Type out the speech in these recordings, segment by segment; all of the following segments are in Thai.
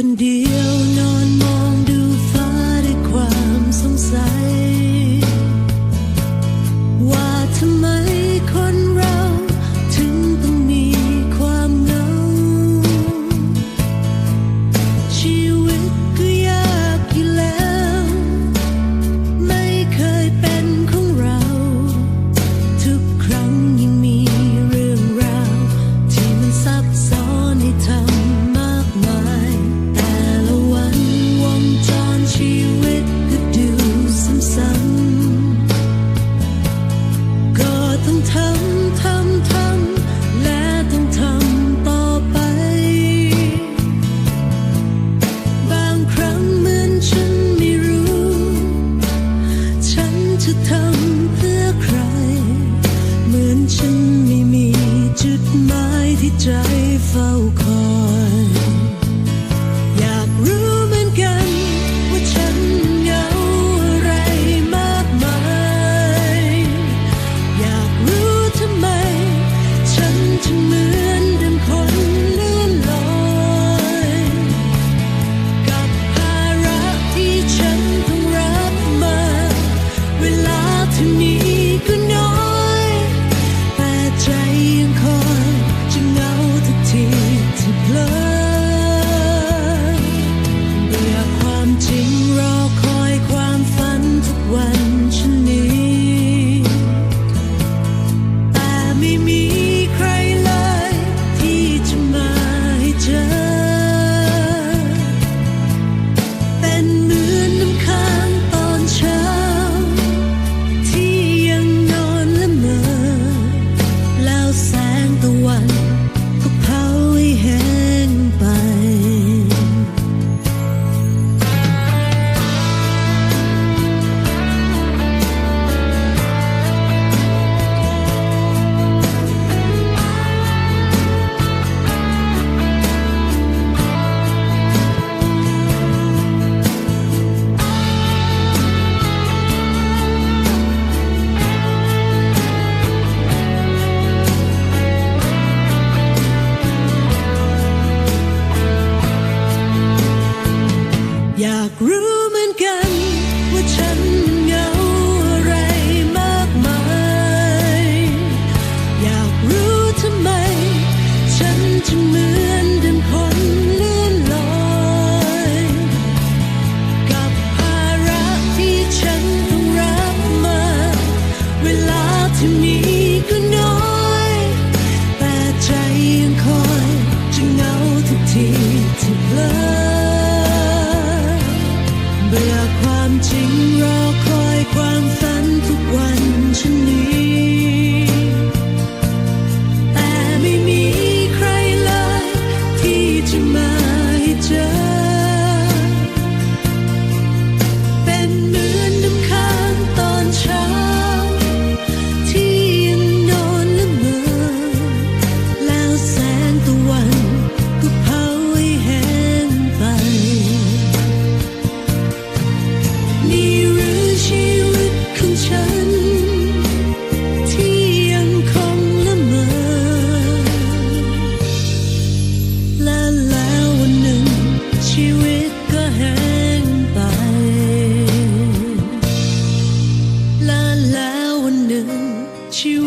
คนเดียวนอนมองดูฟ้าด้วยความสงสัย ว่าทำไม 是特 ความจริงรอคอยความฝันทุกวันฉันนี้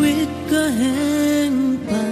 วิตก็แห้งไป